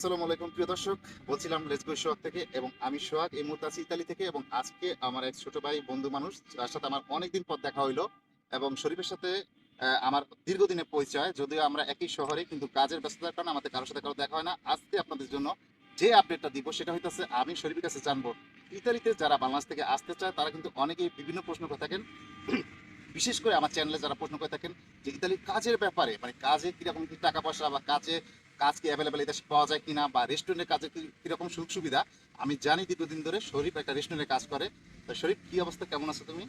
আসসালামু আলাইকুম, প্রিয় দর্শক। বলছিলাম লেটস সোহাগ থেকে এবং আমি সোহাগ। এই মুহূর্তে আছি ইতালি থেকে এবং আজকে আমার এক ছোট ভাই, বন্ধু মানুষ সাথে আমার অনেকদিন পর দেখা হইল এবং শরীফের সাথে আমার দীর্ঘদিনের পরিচয়। যদিও আমরা একই শহরে, কিন্তু কাজের ব্যস্ততার কারণে আমাদের কারোর সাথে কারও দেখা হয় না। আজকে আপনাদের জন্য যে আপডেটটা দিব, সেটা হইতেছে, আমি শরীফের কাছে জানব। ইতালিতে যারা বাংলাদেশ থেকে আসতে চায়, তারা কিন্তু অনেকেই বিভিন্ন প্রশ্ন করে থাকেন। বিশেষ করে আমার চ্যানেলে যারা প্রশ্ন করে থাকেন যে, ইতালির কাজের ব্যাপারে মানে কাজে কীরকম কি টাকা পয়সা বা কাজে কাজ কি অ্যাভেলেবেল এটা পাওয়া যায় কিনা বা রেস্টুরেন্টের কাজে কীরকম সুযোগ সুবিধা আমি জানি দীর্ঘদিন ধরে শরীফ একটা রেস্টুরেন্টে কাজ করে। তো শরীফ কি অবস্থা? কেমন আছো তুমি?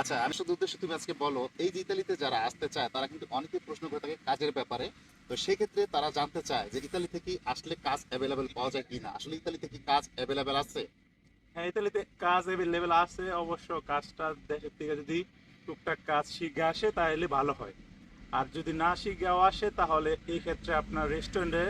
আচ্ছা আমি শুধু উদ্দেশ্য তুমি আজকে বলো এই যে ইতালিতে যারা আসতে চায় তারা কিন্তু অনেকে প্রশ্ন করে থাকে কাজের ব্যাপারে। তো সেক্ষেত্রে তারা জানতে চায় যে ইতালি থেকে আসলে কাজ অ্যাভেলেবেল পাওয়া যায় কিনা। আসলে ইতালিতে কি কাজ অ্যাভেলেবেল আছে? হ্যাঁ ইতালিতে কাজ অ্যাভেলেবেল আছে অবশ্য। কাজটা দেশের থেকে যদি টুকটাক কাজ শিখে আসে তাহলে ভালো হয়। আর যদি না শিখেও আসে, তাহলে এই ক্ষেত্রে আপনার রেস্টুরেন্টে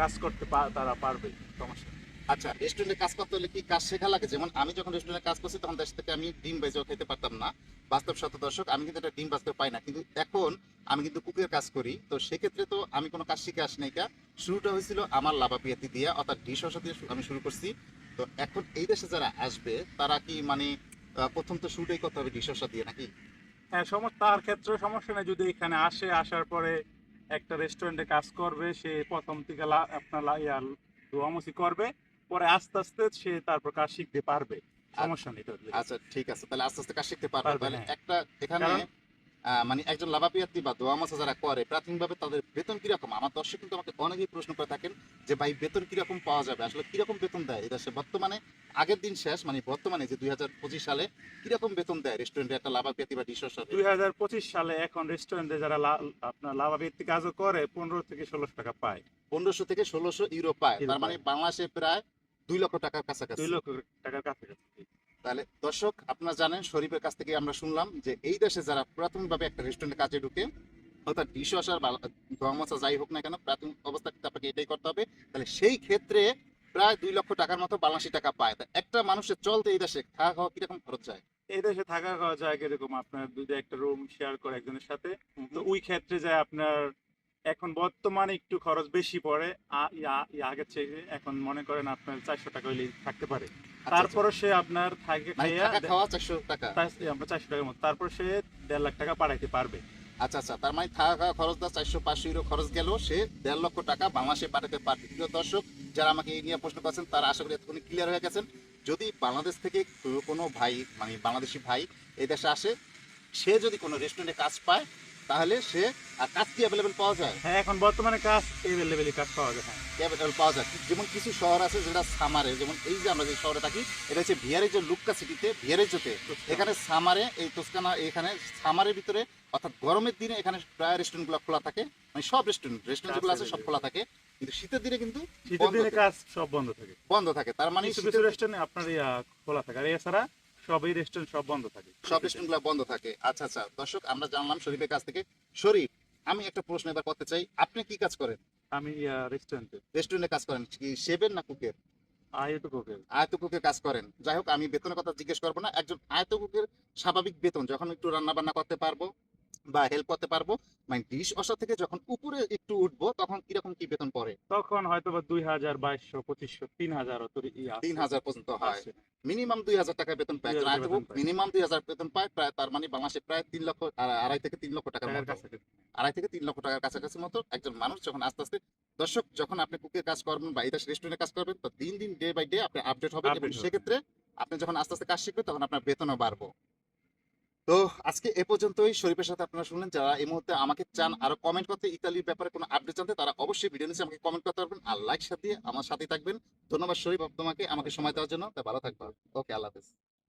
কাজ করতে তারা পারবে। সমস্যা আচ্ছা রেস্টুরেন্টে কাজ করতে হলে কি কাজ শেখা লাগে? যেমন আমি যখন রেস্টুরেন্টে কাজ করছি, তখন দেশ থেকে আমি ডিম বেজেও খেতে পারতাম না। বাস্তব শত দর্শক, আমি কিন্তু একটা ডিম বাজতে পাই না। কিন্তু এখন আমি কিন্তু কুকের কাজ করি। তো সেক্ষেত্রে তো আমি কোনো কাজ শিখে আসি নাইকা শুরুটা হয়েছিল আমার লাভা পিয়াতি দিয়ে, অর্থাৎ ডিশ দিয়ে আমি শুরু করছি। তো এখন এই দেশে যারা আসবে, তারা কি মানে প্রথম তো শুরুটাই করতে হবে ডিশ দিয়ে নাকি? তার ক্ষেত্রে সমস্যা নেই যদি এখানে আসে আসার পরে একটা রেস্টুরেন্টে কাজ করবে সে প্রথম থেকে আপনার ধোয়ামুছি করবে পরে আস্তে আস্তে সে তারপর কাজ শিখতে পারবে সমস্যা নেই তাহলে। আচ্ছা ঠিক আছে তাহলে আস্তে আস্তে কাজ শিখতে পারবে তাহলে হ্যাঁ। একটা এখানে মানে একজন লাভাপিয়াতি বা দোয়া মাছা যারা করে প্রাথমিকভাবে তাদের বেতন কীরকম? আমার দর্শক কিন্তু আমাকে অনেকেই প্রশ্ন করে থাকেন যে ভাই বেতন কীরকম পাওয়া যাবে? আসলে কীরকম বেতন দেয়? এটা সে বর্তমানে আগের দিন শেষ মানে বর্তমানে যে দুই সালে কীরকম বেতন দেয় রেস্টুরেন্টে একটা লাভাপিয়াতি বা ডিশের সাথে? দুই হাজার পঁচিশ সালে এখন রেস্টুরেন্টে যারা আপনার লাভাভিত্তিক কাজও করে পনেরো থেকে ষোলোশো টাকা পায়। পনেরোশো থেকে ষোলোশো ইউরো পায়। তার মানে বাংলাদেশে প্রায় দুই লক্ষ টাকার কাছাকাছি। দুই লক্ষ টাকার কাছাকাছি। তাহলে দর্শক আপনারা জানেন শরীফের কাছ থেকে আমরা শুনলাম যে এই দেশে যারা প্রাথমিকভাবে একটা রেস্টুরেন্টে কাজে ঢুকে অর্থাৎ ডিশ ওয়াশার বা যাই হোক না কেন প্রাথমিক অবস্থাতে আপনাকে এটাই করতে হবে। তাহলে সেই ক্ষেত্রে প্রায় দুই লক্ষ টাকার মতো বাংলাদেশি টাকা পায়। তা একটা মানুষের চলতে এই দেশে খাওয়া খাওয়া কীরকম খরচ যায় এই দেশে থাকা খাওয়া যায় এরকম আপনার দুটো একটা রুম শেয়ার করে একজনের সাথে। তো ওই ক্ষেত্রে যায় আপনার এখন বর্তমানে একটু খরচ বেশি পড়ে আগের থেকে এখন মনে করেন আপনার চারশো টাকা হইলে থাকতে পারে। আচ্ছা, তারপরে সে আপনার থাকে আচ্ছা। মানে খাইয়া থাকা খাওয়া চারশো টাকা? আমরা চারশো টাকার মতো। তারপর সে দেড় লাখ টাকা পাঠাইতে পারবে। আচ্ছা আচ্ছা। তার মানে থাকা খাওয়া খরচ দা চারশো পাঁচশো ইউরো খরচ গেল সে দেড় লক্ষ টাকা বাংলাদেশে পাঠাতে পারবে। প্রিয় দর্শক যারা আমাকে এই নিয়ে প্রশ্ন করছেন তারা আশা করি এতক্ষণ ক্লিয়ার হয়ে গেছেন। যদি বাংলাদেশ থেকে কোনো ভাই মানে বাংলাদেশি ভাই এই দেশে আসে সে যদি কোনো রেস্টুরেন্টে কাজ পায় তাহলে সে আর কাজ কি অ্যাভেলেবেল পাওয়া যায়? হ্যাঁ এখন বর্তমানে কাজ এভেলেবেলি কাজ পাওয়া যায় হ্যাঁ। অ্যাভেলেবেল পাওয়া যায়? যেমন কিছু শহর আছে যেটা সামারে যেমন এই যে আমরা যে শহরে থাকি এটা হচ্ছে ভিয়ারেজো লুক্কা সিটিতে ভিয়ারেজোতে এখানে সামারে এই তোস্কানা এখানে সামারের ভিতরে অর্থাৎ গরমের দিনে এখানে প্রায় রেস্টুরেন্টগুলো খোলা থাকে। মানে সব রেস্টুরেন্ট রেস্টুরেন্ট যেগুলো আছে সব খোলা থাকে। কিন্তু শীতের দিনে কিন্তু শীতের দিনে। কাজ সব বন্ধ থাকে। বন্ধ থাকে তার মানে কিছু কিছু রেস্টুরেন্ট আপনার খোলা থাকে। আর এছাড়া সবই রেস্টুরেন্ট সব বন্ধ থাকে। সব রেস্টুরেন্টগুলো বন্ধ থাকে। আচ্ছা আচ্ছা দর্শক আমরা জানলাম শরীফের কাছ থেকে। শরীফ আমি একটা প্রশ্ন এবার করতে চাই। আপনি কি কাজ করেন? আমি রেস্টুরেন্টে রেস্টুরেন্টে কাজ করেন। কি শেবের না কুকের? আয়তো কোকেল আয়ত কুকের কাজ করেন। যাই হোক আমি বেতনের কথা জিজ্ঞেস করব না। একজন আয়ত কুকের স্বাভাবিক বেতন যখন একটু রান্না বান্না করতে পারব বা হেল্প করতে পারব। মানে ডিশ অসা থেকে যখন উপরে একটু উঠবো তখন কীরকম কি বেতন পড়ে? তখন হয়তো বা দুই হাজার বাইশশো পঁচিশশো তিন হাজার তিন হাজার পর্যন্ত হয়। মিনিমাম দুই হাজার টাকা বেতন পায়। 2000 একজন বেতন পায়। মিনিমাম দুই হাজার বেতন পায়। প্রায় তার মানে বাংলাদেশে প্রায় তিন লক্ষ আড়াই থেকে তিন লক্ষ টাকার। আড়াই থেকে তিন লক্ষ টাকার কাছাকাছি মতো একজন মানুষ যখন আস্তে আস্তে দর্শক যখন আপনি কুকের কাজ করবেন বা এই রেস্টুরেন্টে কাজ করবেন তো দিন দিন ডে বাই ডে আপনি আপডেট হবেন এবং হবে। সেক্ষেত্রে আপনি যখন আস্তে আস্তে কাজ শিখবেন তখন আপনার বেতনও বাড়বো। তো আজকে এ পর্যন্তই। শরীফের সাথে আপনারা শুনলেন, যারা এই মুহূর্তে আমাকে চান আরও কমেন্ট করতে, ইতালির ব্যাপারে কোনো আপডেট জানতে, তারা অবশ্যই ভিডিও নিচে আমাকে কমেন্ট করতে পারবেন আর লাইক সাথে আমার সাথে থাকবেন। ধন্যবাদ শরীফ তোমাকে আমাকে সময় দেওয়ার জন্য। ভালো থাকবে। ওকে, আল্লাহ হাফেজ।